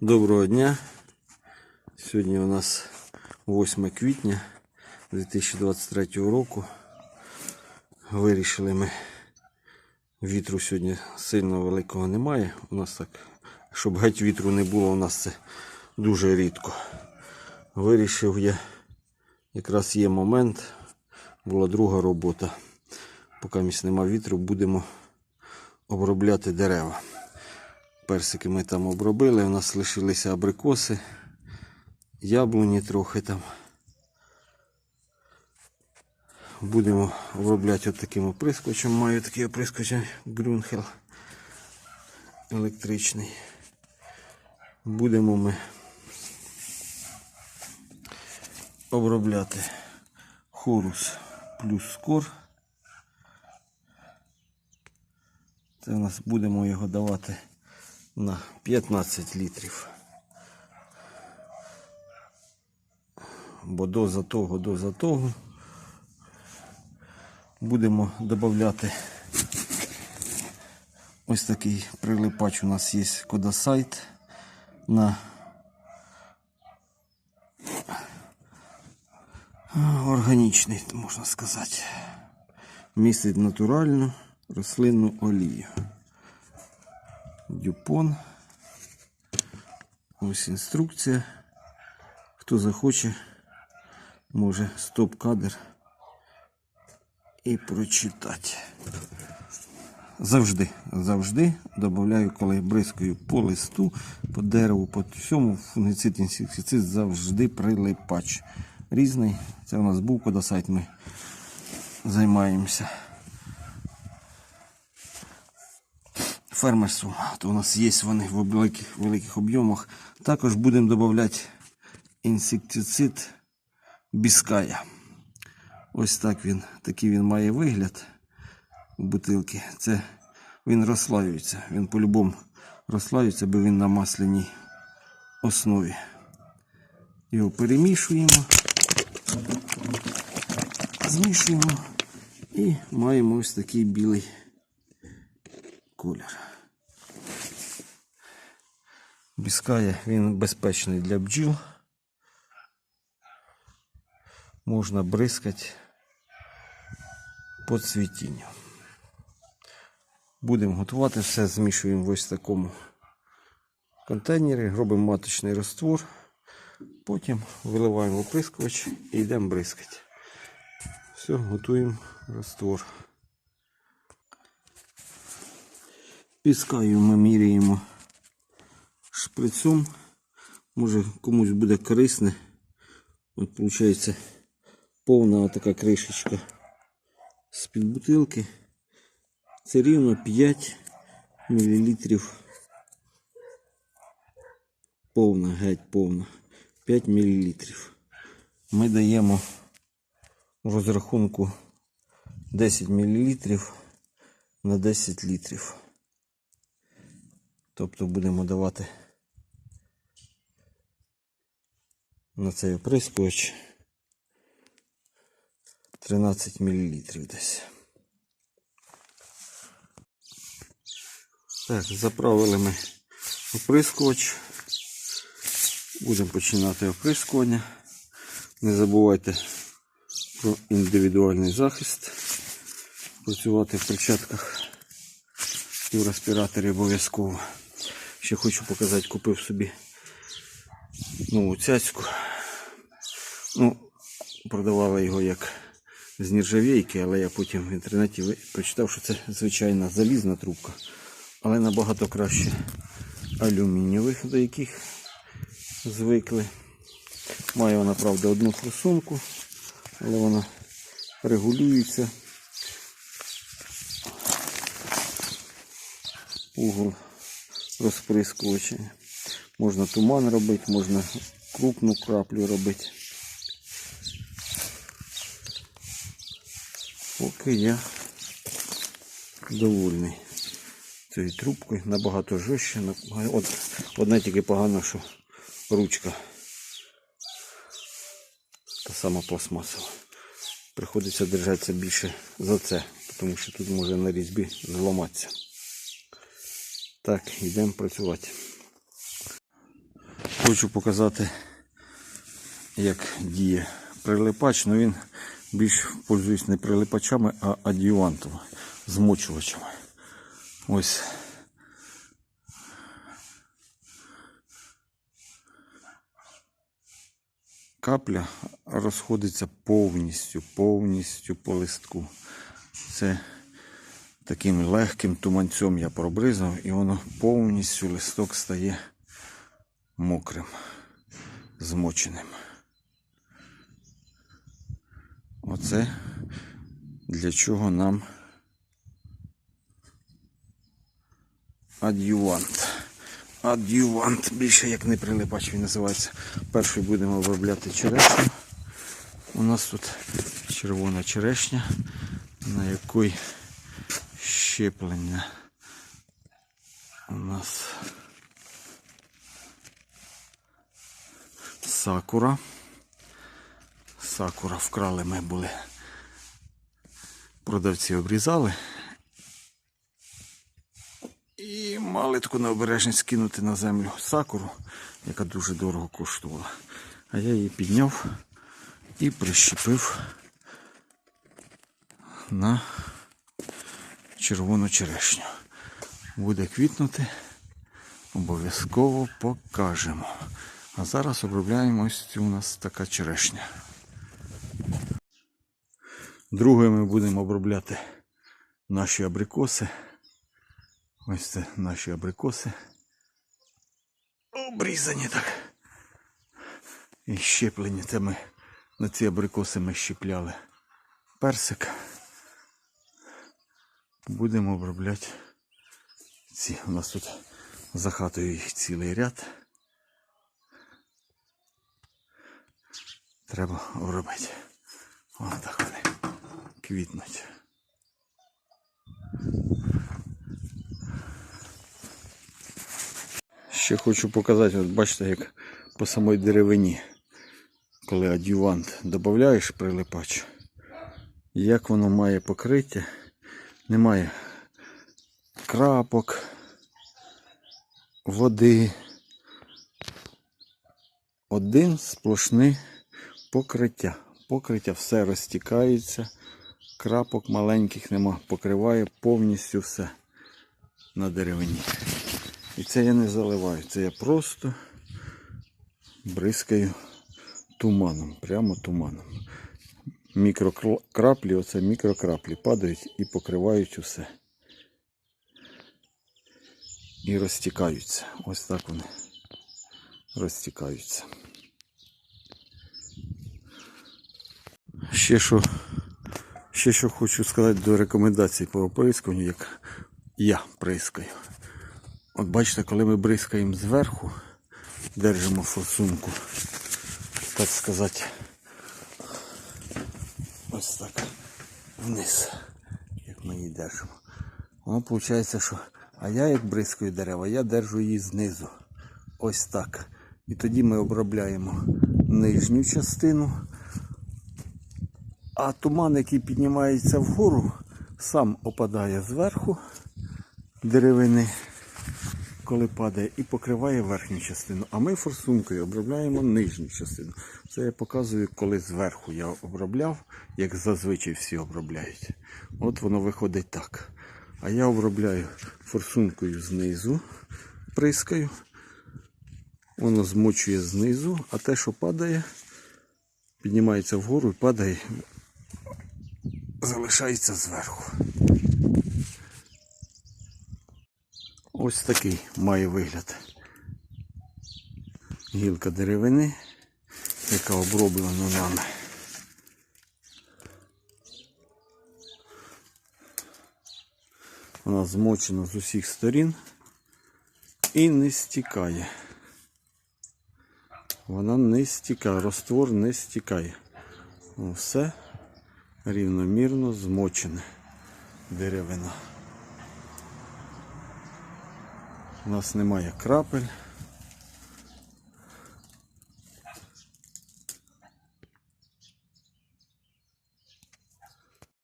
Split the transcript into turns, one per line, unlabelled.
Доброго дня. Сьогодні у нас 8 квітня 2023 року. Вирішили ми. Вітру сьогодні сильно великого немає. У нас так, щоб геть вітру не було, у нас це дуже рідко. Вирішив я, якраз є момент, була друга робота. Поки місць нема вітру, будемо обробляти дерева. Персики ми там обробили, у нас лишилися абрикоси, яблуні трохи там. Будемо обробляти от таким. Маю такий оприскувач Грюнхел електричний. Будемо ми обробляти хорус плюс скор. Це у нас будемо його давати на 15 літрів. Бо доза того, доза того. Будемо додати ось такий прилипач у нас є кодосайт на органічний, можна сказати. Містить натуральну рослинну олію. Дюпон. Ось інструкція. Хто захоче, може стоп-кадр і прочитати. Завжди, завжди додаю, коли бризкаю по листу, по дереву, по всьому фунгіцид, інсектицид завжди прилипач. Різний. Це у нас був кодосайт, ми займаємося. Фермерством, то у нас є вони в великих, великих об'ємах. Також будемо додавати інсектицид біская. Ось так він, такий він має вигляд у бутилки. Це він розслаюється. Він по-любому розслаюється, бо він на масляній основі. Його перемішуємо, змішуємо і маємо ось такий білий колір. Біскає він безпечний для бджіл. Можна бризкати по цвітінню. Будемо готувати все, змішуємо в ось такому контейнері, робимо маточний раствор, потім виливаємо в оприскувач і йдемо бризкати. Все, готуємо раствор. Піскаю ми міряємо шприцом. Може комусь буде корисне. От виходить повна така кришечка з-під бутилки. Це рівно 5 мл. Повна, геть повна. 5 мл. Ми даємо розрахунку 10 мл на 10 літрів. Тобто будемо давати на цей оприскувач 13 мл десь. Так, заправили ми оприскувач. Будемо починати оприскування. Не забувайте про індивідуальний захист. Працювати в перчатках і в респіраторі обов'язково. Ще хочу показати, купив собі нову цяцьку. Ну, продавали його як з нержавійки, але я потім в інтернеті прочитав, що це звичайна залізна трубка, але набагато краще алюмінієвих, до яких звикли. Має вона, правда, одну форсунку, але вона регулюється. Угол розприскувача. Можна туман робити, можна крупну краплю робити. Поки я довольний цією трубкою, набагато жорстче. От, одне тільки погано, що ручка та сама пластмасова. Приходиться держатися більше за це, тому що тут може на різьбі зламатися. Так, йдемо працювати. Хочу показати, як діє прилипач. Ну він більш пользуюсь не прилипачами, а адювантом, змочувачами. Ось. Капля розходиться повністю, повністю по листку. Це таким легким туманцем я пробризнув, і воно повністю листок стає мокрим, змоченим. Оце для чого нам адювант. Адювант, більше як не прилипач він називається. Перший будемо обробляти черешню. У нас тут червона черешня, на якій щеплення у нас сакура. Сакура вкрали ми були. Продавці обрізали. І мали таку необережність кинути на землю сакуру, яка дуже дорого коштувала. А я її підняв і прищепив на червону черешню. Буде квітнути, обов'язково покажемо. А зараз обробляємо ось цю у нас така черешня. Другою ми будемо обробляти наші абрикоси. Ось це наші абрикоси. Обрізані так. І щеплені. Це ми на ці абрикоси ми щепляли персик. Будемо обробляти ці. У нас тут за хатою їх цілий ряд. Треба обробити. Ось так вони квітнуть. Ще хочу показати, от бачите, як по самій деревині, коли адювант додаєш прилипач, як воно має покриття, немає крапок, води. Один сплошний покриття. Покриття все розтікається, крапок маленьких нема, покриває повністю все на деревині. І це я не заливаю, це я просто бризкаю туманом, прямо туманом. Мікрокраплі, оце мікрокраплі падають і покривають усе. І розтікаються. Ось так вони розтікаються. Ще що, ще що хочу сказати до рекомендацій по оприскуванню, як я прискаю. От бачите, коли ми бризкаємо зверху, держимо форсунку, так сказати, ось так вниз, як ми її держимо. Воно виходить, що а я як бризкаю дерева, я держу її знизу. Ось так. І тоді ми обробляємо нижню частину. А туман, який піднімається вгору, сам опадає зверху деревини, коли падає, і покриває верхню частину. А ми форсункою обробляємо нижню частину. Це я показую, коли зверху я обробляв, як зазвичай всі обробляють. От воно виходить так. А я обробляю форсункою знизу, прискаю. Воно змочує знизу, а те, що падає, піднімається вгору і падає, залишається зверху. Ось такий має вигляд. Гілка деревини, яка оброблена нами. Вона змочена з усіх сторін і не стікає. Вона не стікає, розтвор не стікає. О, Все рівномірно змочене деревина. У нас немає крапель.